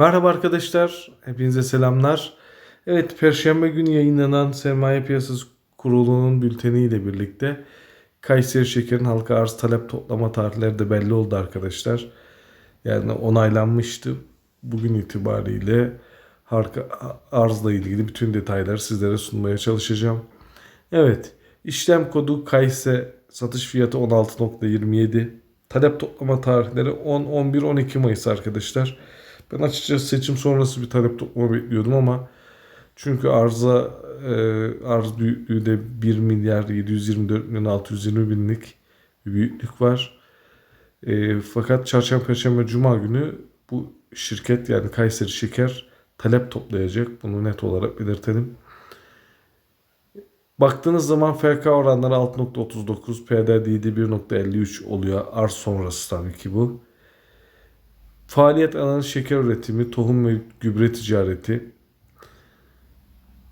Merhaba arkadaşlar, hepinize selamlar. Evet, Perşembe günü yayınlanan Sermaye Piyasası Kurulu'nun bülteniyle birlikte Kayseri Şeker'in halka arz talep toplama tarihleri de belli oldu arkadaşlar. Yani onaylanmıştı. Bugün itibariyle halka arzla ilgili bütün detayları sizlere sunmaya çalışacağım. Evet, işlem kodu Kayse, satış fiyatı 16.27. Talep toplama tarihleri 10, 11, 12 Mayıs arkadaşlar. Ben açıkçası seçim sonrası bir talep toplama bekliyordum ama çünkü arıza e, arz büyüklüğü de 1 milyar 724 milyon 620 binlik bir büyüklük var. E, fakat çarşamba, perşembe, cuma günü bu şirket yani Kayseri Şeker talep toplayacak. Bunu net olarak belirtelim. Baktığınız zaman FK oranları 6.39, PDD 1.53 oluyor. Arz sonrası tabii ki bu. Faaliyet alanı şeker üretimi, tohum ve gübre ticareti.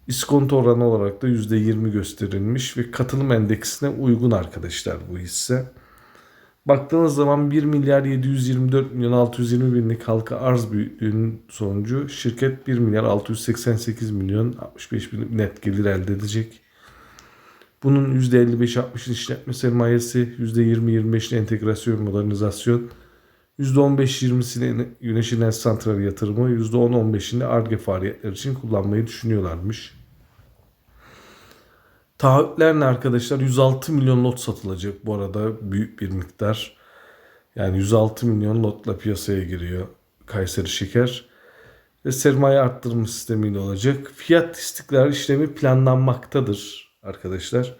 İskonto oranı olarak da %20 gösterilmiş ve katılım endeksine uygun arkadaşlar bu hisse. Baktığınız zaman 1 milyar 724 milyon 620 binlik halka arz büyüklüğünün sonucu şirket 1 milyar 688 milyon 65 bin net gelir elde edecek. Bunun %55-60'ın işletme sermayesi, %20-25'in entegrasyon modernizasyon, %15-20'sini güneş enerji santrali yatırımı, %10-15'ini ARGE faaliyetleri için kullanmayı düşünüyorlarmış. Taahhütler ne arkadaşlar? 106 milyon lot satılacak bu arada büyük bir miktar. Yani 106 milyon lotla piyasaya giriyor Kayseri Şeker. Ve sermaye arttırma sistemiyle olacak. Fiyat istikrar işlemi planlanmaktadır arkadaşlar.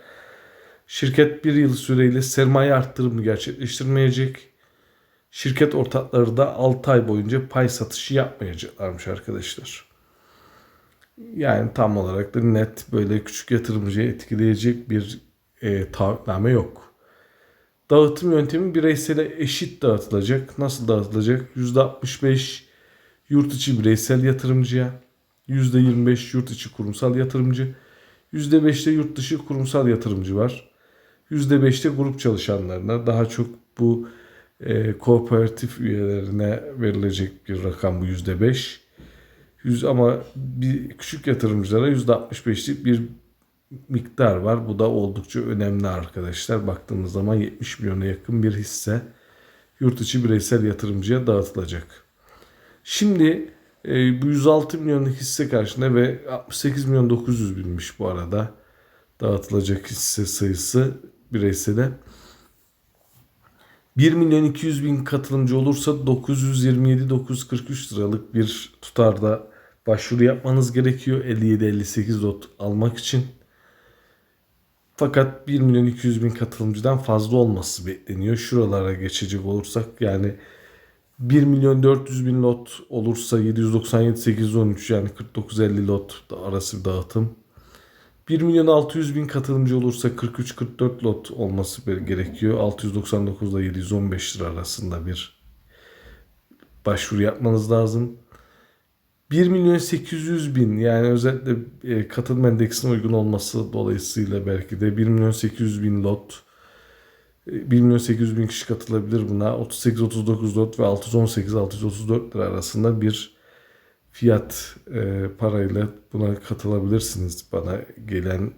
Şirket bir yıl süreyle sermaye arttırımı gerçekleştirmeyecek. Şirket ortakları da 6 ay boyunca pay satışı yapmayacaklarmış arkadaşlar. Yani tam olarak da net böyle küçük yatırımcıya etkileyecek bir e, taahhütname yok. Dağıtım yöntemi bireysele eşit dağıtılacak. Nasıl dağıtılacak? %65 yurt içi bireysel yatırımcıya, %25 yurt içi kurumsal yatırımcı, %5'te yurt dışı kurumsal yatırımcı var. %5'te grup çalışanlarına daha çok bu e, kooperatif üyelerine verilecek bir rakam bu %5. Yüz, ama bir küçük yatırımcılara %65'lik bir miktar var. Bu da oldukça önemli arkadaşlar. Baktığımız zaman 70 milyona yakın bir hisse yurt içi bireysel yatırımcıya dağıtılacak. Şimdi e, bu 106 milyonluk hisse karşında ve 68 milyon 900 binmiş bu arada dağıtılacak hisse sayısı bireysele. 1 milyon 200 bin katılımcı olursa 927-943 liralık bir tutarda başvuru yapmanız gerekiyor 57-58 lot almak için. Fakat 1 milyon 200 bin katılımcıdan fazla olması bekleniyor. Şuralara geçecek olursak yani 1 milyon 400 bin lot olursa 797 813 yani 49-50 lot arası bir dağıtım. 1 milyon 600 bin katılımcı olursa 43-44 lot olması gerekiyor. 699 ile 715 lira arasında bir başvuru yapmanız lazım. 1 milyon 800 bin yani özellikle e, katılım endeksine uygun olması dolayısıyla belki de 1 milyon 800 bin lot 1 milyon 800 bin kişi katılabilir buna. 38-39 lot ve 618-634 lira arasında bir fiyat e, parayla buna katılabilirsiniz. Bana gelen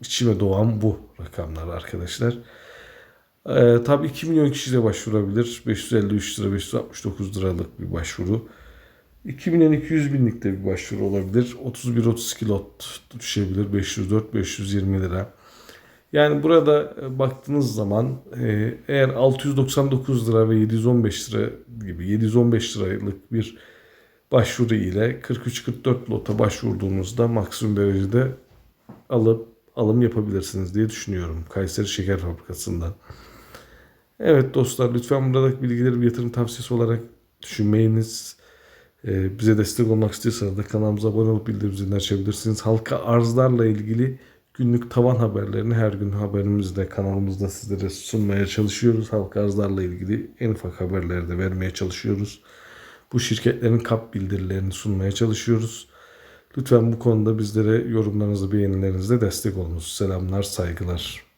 içime doğan bu rakamlar arkadaşlar. E, tabii 2 milyon kişi de başvurabilir. 553 lira 569 liralık bir başvuru. 2 milyon 200 binlik de bir başvuru olabilir. 31-32 lot düşebilir. 504 520 lira. Yani burada e, baktığınız zaman e, eğer 699 lira ve 715 lira gibi 715 liralık bir başvuru ile 43-44 lota başvurduğunuzda maksimum derecede alıp alım yapabilirsiniz diye düşünüyorum. Kayseri Şeker Fabrikası'ndan. Evet dostlar lütfen buradaki bilgileri bir yatırım tavsiyesi olarak düşünmeyiniz. Ee, bize destek olmak istiyorsanız da kanalımıza abone olup bildirim zilini açabilirsiniz. Halka arzlarla ilgili günlük tavan haberlerini her gün haberimizde kanalımızda sizlere sunmaya çalışıyoruz. Halka arzlarla ilgili en ufak haberleri de vermeye çalışıyoruz. Bu şirketlerin kap bildirilerini sunmaya çalışıyoruz. Lütfen bu konuda bizlere yorumlarınızı, beğenilerinizle destek olunuz. Selamlar, saygılar.